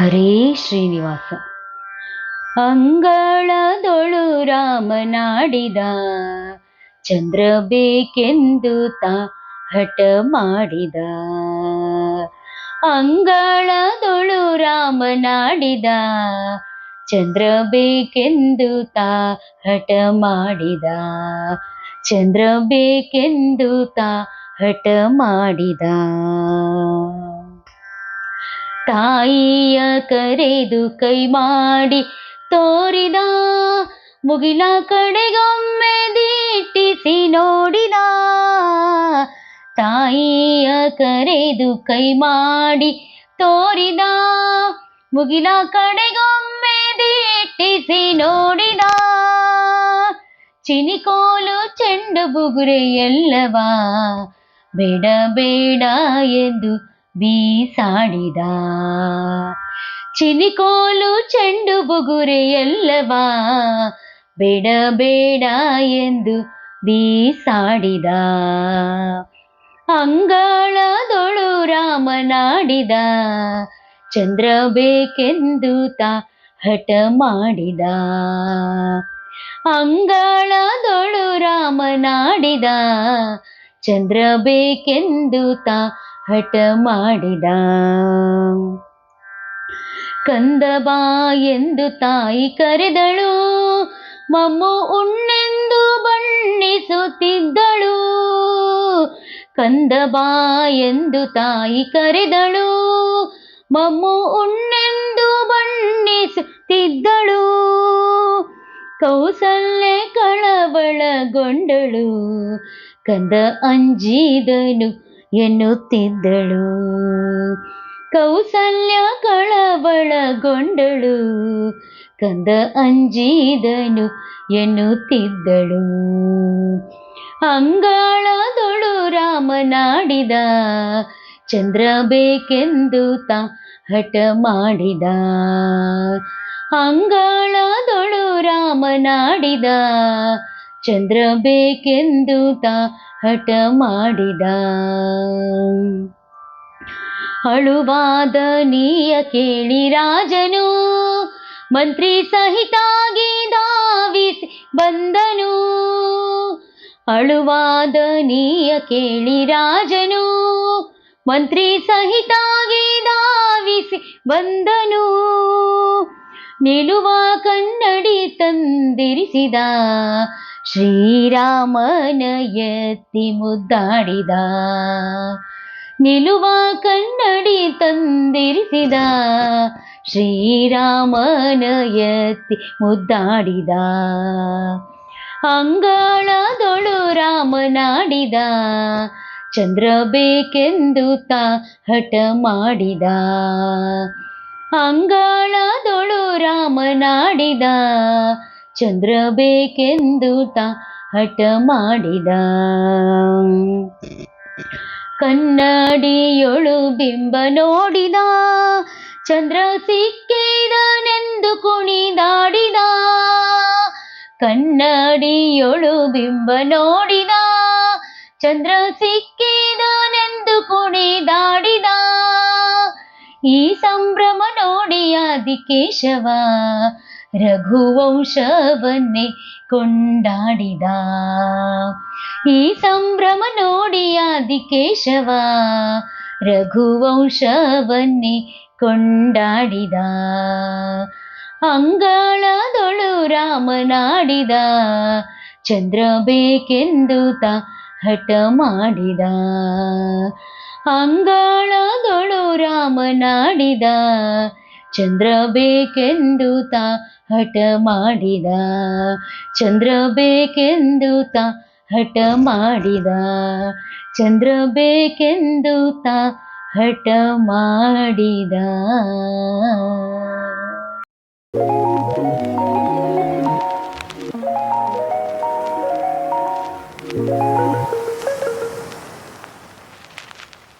ಹರೇ ಶ್ರೀನಿವಾಸ. ಅಂಗಳದೊಳು ರಾಮನಾಡಿದ ಚಂದ್ರ ಬೇಕೆಂದು ತಾ ಹಠ ಮಾಡಿದ. ಅಂಗಳದೊಳು ರಾಮನಾಡಿದ ಚಂದ್ರ ಬೇಕೆಂದು ತಾ ಹಠ ಮಾಡಿದ. ಚಂದ್ರ ಬೇಕೆಂದು ತಾ ಹಠ ಮಾಡಿದ. ತಾಯಿಯ ಕರೆದು ಕೈ ಮಾಡಿ ತೋರಿದ ಮುಗಿಲ ಕಡೆಗೊಮ್ಮೆ ದಿಟ್ಟಿಸಿ ನೋಡಿದ ತಾಯಿಯ ಕರೆದು ಕೈ ಮಾಡಿ ತೋರಿದ ಮುಗಿಲ ಕಡೆಗೊಮ್ಮೆ ದಿಟ್ಟಿಸಿ ನೋಡಿದ ಚಿನಿಕೋಲು ಚೆಂಡು ಬುಗುರೆ ಎಲ್ಲವಾ ಬೇಡ ಬೇಡ ಎಂದು ಬೀಸಾಡಿದ. ಚಿನಿಕೋಲು ಚೆಂಡು ಬುಗುರೆಯಲ್ಲವಾ, ಬೇಡ ಎಂದು ಬೀಸಾಡಿದ. ಅಂಗಳದೊಳು ರಾಮನಾಡಿದ, ಚಂದ್ರ ಬೇಕೆಂದು ತಾ ಹಠ ಮಾಡಿದ. ಅಂಗಳದೊಳು ರಾಮನಾಡಿದ, ಚಂದ್ರ ಬೇಕೆಂದು ತಾ ಹಠ ಮಾಡಿದ. ಕಂದಬಾ ಎಂದು ತಾಯಿ ಕರೆದಳು. ಮಮ್ಮು ಉಣ್ಣೆಂದು ಬಣ್ಣಿಸುತ್ತಿದ್ದಳು. ಕಂದಬಾ ಎಂದು ತಾಯಿ ಕರೆದಳು. ಮಮ್ಮು ಉಣ್ಣೆಂದು ಬಣ್ಣಿಸುತ್ತಿದ್ದಳು. ಕೌಸಲ್ಯ ಕಳವಳಗೊಂಡಳು. ಕಂದ ಅಂಜಿದನು. ಎನ್ನುತ್ತಿದ್ದಳು. ಕೌಸಲ್ಯ ಕಳವಳಗೊಂಡಳು ಕಂದ ಅಂಜಿದನು ಎನ್ನುತ್ತಿದ್ದಳು. ಅಂಗಳದೊಳು ರಾಮನಾಡಿದ. ಚಂದ್ರ ಬೇಕೆಂದು ತಾ ಹಠ ಮಾಡಿದ. ಅಂಗಳದೊಳು ರಾಮನಾಡಿದ. ಚಂದ್ರ ಬೇಕೆಂದು ತಾ ಹಠ ಮಾಡಿದ. ಅಳುವಾದ ನೀಯ ಕೇಳಿ ರಾಜನು, ಮಂತ್ರಿ ಸಹಿತಾಗಿ ಧಾವಿಸಿ ಬಂದನು. ಅಳುವಾದ ನೀಯ ಕೇಳಿ ರಾಜನು, ಮಂತ್ರಿ ಸಹಿತಾಗಿ ಧಾವಿಸಿ ಬಂದನು. ನಿಲುವ ಕನ್ನಡಿ ತಂದಿರಿಸಿದ ಶ್ರೀರಾಮನ ಎತ್ತಿ ಮುದ್ದಾಡಿದ, ನಿಲುವ ಕನ್ನಡಿ ತಂದಿರಿಸಿದ ಶ್ರೀರಾಮನ ಎತ್ತಿ ಮುದ್ದಾಡಿದ, ಅಂಗಳದೊಳು ರಾಮನಾಡಿದ ಚಂದ್ರ ಬೇಕೆಂದು ತಾ ಹಠ ಮಾಡಿದ, ಅಂಗಳದೊಳು ರಾಮನಾಡಿದ ಚಂದ್ರ ಬೇಕೆಂದು ತಾ ಹಠ ಮಾಡಿದ. ಕನ್ನಡಿಯೊಳು ಬಿಂಬ ನೋಡಿದ. ಚಂದ್ರ ಸಿಕ್ಕಿದನೆಂದು ಕುಣಿದಾಡಿದ. ಕನ್ನಡಿಯೊಳು ಬಿಂಬ ನೋಡಿದ. ಚಂದ್ರ ಸಿಕ್ಕಿದನೆಂದು ಕುಣಿದಾಡಿದ. ಈ ಸಂಭ್ರಮ ನೋಡಿ ಆದಿಕೇಶವ ರಘುವಂಶವನ್ನೇ ಕೊಂಡಾಡಿದ ಈ ಸಂಭ್ರಮ ನೋಡಿ ಆದಿಕೇಶವ, ರಘುವಂಶವನ್ನೇ ಕೊಂಡಾಡಿದ. ಅಂಗಳದೊಳು ರಾಮನಾಡಿದ, ಚಂದ್ರ ಬೇಕೆಂದು ತ ಹಠ ಮಾಡಿದ. ಅಂಗಳದೊಳು ರಾಮನಾಡಿದ ಚಂದ್ರ ಬೇಕೆಂದು ತ ಹಠ ಮಾಡಿದ. ಚಂದ್ರ ಬೇಕೆಂದು ತ ಹಠ ಮಾಡಿದ. ಚಂದ್ರ ಬೇಕೆಂದು ತ ಹಠ ಮಾಡಿದ.